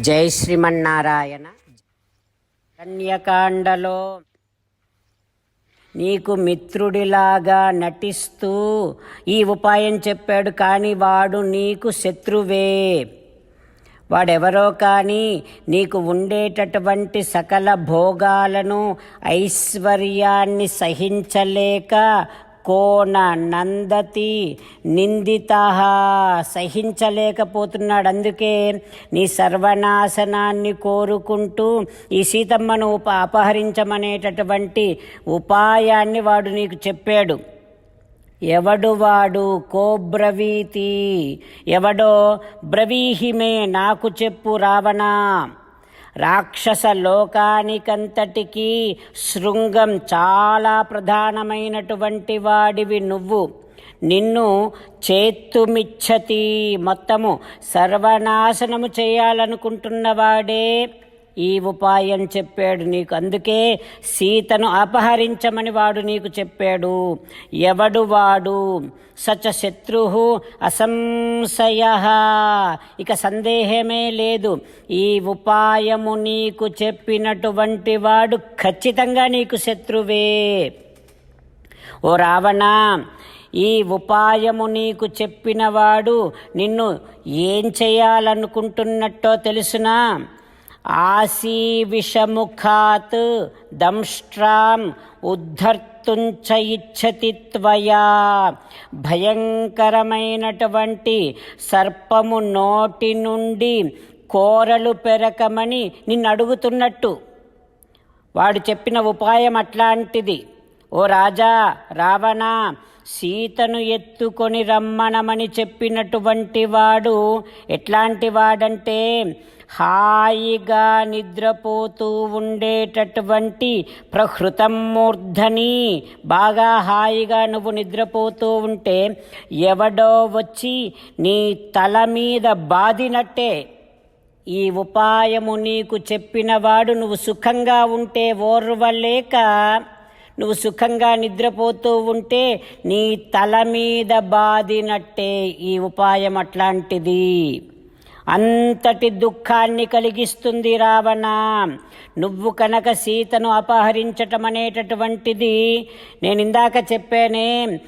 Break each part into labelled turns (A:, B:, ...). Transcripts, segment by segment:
A: జై శ్రీమన్నారాయణ. కన్యకాండలో నీకు మిత్రుడిలాగా నటిస్తూ ఈ ఉపాయం చెప్పాడు కానీ వాడు నీకు శత్రువే. వాడెవరో కానీ నీకు ఉండేటటువంటి సకల భోగాలను ఐశ్వర్యాన్ని సహించలేక కోన నందతి నిందిత. సహించలేకపోతున్నాడు. అందుకే నీ సర్వనాశనాన్ని కోరుకుంటూ ఈ సీతమ్మను ఉప అపహరించమనేటటువంటి ఉపాయాన్ని వాడు నీకు చెప్పాడు. ఎవడు వాడు కోబ్రవీతి? ఎవడో బ్రవీహిమే నాకు చెప్పు రావణా. రాక్షస లోకానికంతటికీ శృంగం చాలా ప్రధానమైనటువంటి వాడివి నువ్వు. నిన్ను చేత్తుమిచ్చతి మొత్తము. సర్వనాశనము చేయాలనుకుంటున్నవాడే ఈ ఉపాయం చెప్పాడు నీకు. అందుకే సీతను అపహరించమని వాడు నీకు చెప్పాడు. ఎవడు వాడు? సచ శత్రు అసంశయ. ఇక సందేహమే లేదు. ఈ ఉపాయము నీకు చెప్పినటువంటి వాడు ఖచ్చితంగా నీకు శత్రువే. ఓ రావణ ఈ ఉపాయము నీకు చెప్పినవాడు నిన్ను ఏం చేయాలనుకుంటున్నట్టో తెలుసునా? ఆసీ విషముఖాత్ దంష్ట్రాం ఉద్ధర్తుంచ ఇచ్చతి త్వయా భయంకరమైనటువంటి సర్పము నోటి నుండి కోరలు పెరకమని నిన్ను అడుగుతున్నట్టు వాడు చెప్పిన ఉపాయం అట్లాంటిది। ఓ రాజా రావణ సీతను ఎత్తుకొని రమ్మనమని చెప్పినటువంటి వాడు ఎట్లాంటి వాడంటే హాయిగా నిద్రపోతూ ఉండేటటువంటి ప్రహృతం మూర్ధని. బాగా హాయిగా నువ్వు నిద్రపోతూ ఉంటే ఎవడో వచ్చి నీ తల మీద బాదినట్టే ఈ ఉపాయము నీకు చెప్పినవాడు నువ్వు సుఖంగా ఉంటే ఓర్వలేక నువ్వు సుఖంగా నిద్రపోతూ ఉంటే నీ తల మీద బాదినట్టే ఈ ఉపాయం అట్లాంటిది. అంతటి దుఃఖాన్ని కలిగిస్తుంది రావణ. నువ్వు కనుక సీతను అపహరించటం అనేటటువంటిది నేను ఇందాక చెప్పానే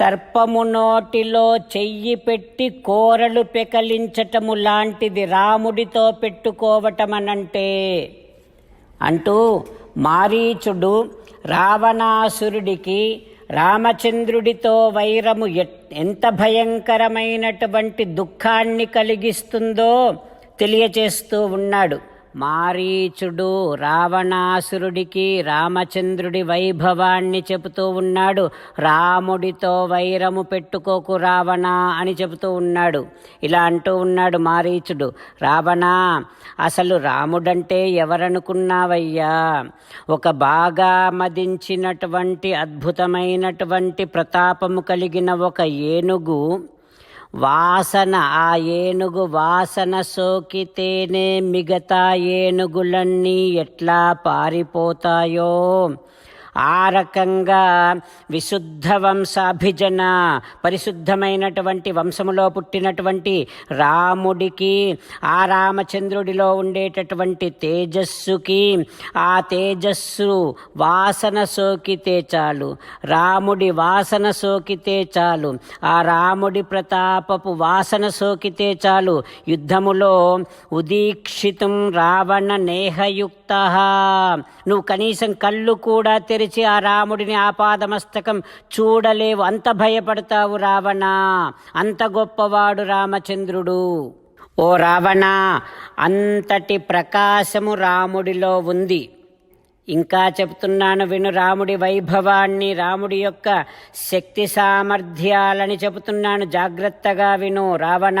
A: సర్పము నోటిలో చెయ్యి పెట్టి కోరలు పెకలించటము లాంటిది రాముడితో పెట్టుకోవటమనంటే. అంటూ మారీచుడు రావణాసురుడికి రామచంద్రుడితో వైరము ఎంత భయంకరమైనటువంటి దుఃఖాన్ని కలిగిస్తుందో తెలియచేస్తూ ఉన్నాడు. మారీచుడు రావణాసురుడికి రామచంద్రుడి వైభవాన్ని చెబుతూ ఉన్నాడు. రాముడితో వైరము పెట్టుకోకు రావణ అని చెబుతూ ఉన్నాడు. ఇలా అంటూ ఉన్నాడు మారీచుడు. రావణ అసలు రాముడంటే ఎవరనుకున్నావయ్యా? ఒక బాగా మదించినటువంటి అద్భుతమైనటువంటి ప్రతాపము కలిగిన ఒక ఏనుగు వాసన ఆ ఏనుగు వాసన సోకితేనే మిగతా ఏనుగులన్నీ ఎట్లా పారిపోతాయో. ఆ రకంగా విశుద్ధ వంశాభిజన పరిశుద్ధమైనటువంటి వంశములో పుట్టినటువంటి రాముడికి ఆ రామచంద్రుడిలో ఉండేటటువంటి తేజస్సుకి ఆ తేజస్సు వాసన సోకితే చాలు. రాముడి వాసన సోకితే చాలు. ఆ రాముడి ప్రతాపపు వాసన సోకితే చాలు. యుద్ధములో ఉదీక్షితం రావణ నేహయుక్త. నువ్వు కనీసం కళ్ళు కూడా తెరిచి ఆ రాముడిని ఆపాదమస్తకం చూడలేవు అంత భయపడతావు రావణ. అంత గొప్పవాడు రామచంద్రుడు. ఓ రావణ అంతటి ప్రకాశము రాముడిలో ఉంది. ఇంకా చెప్తున్నాను విను రాముడి వైభవాన్ని రాముడి యొక్క శక్తి సామర్థ్యాలని చెబుతున్నాను జాగ్రత్తగా విను రావణ.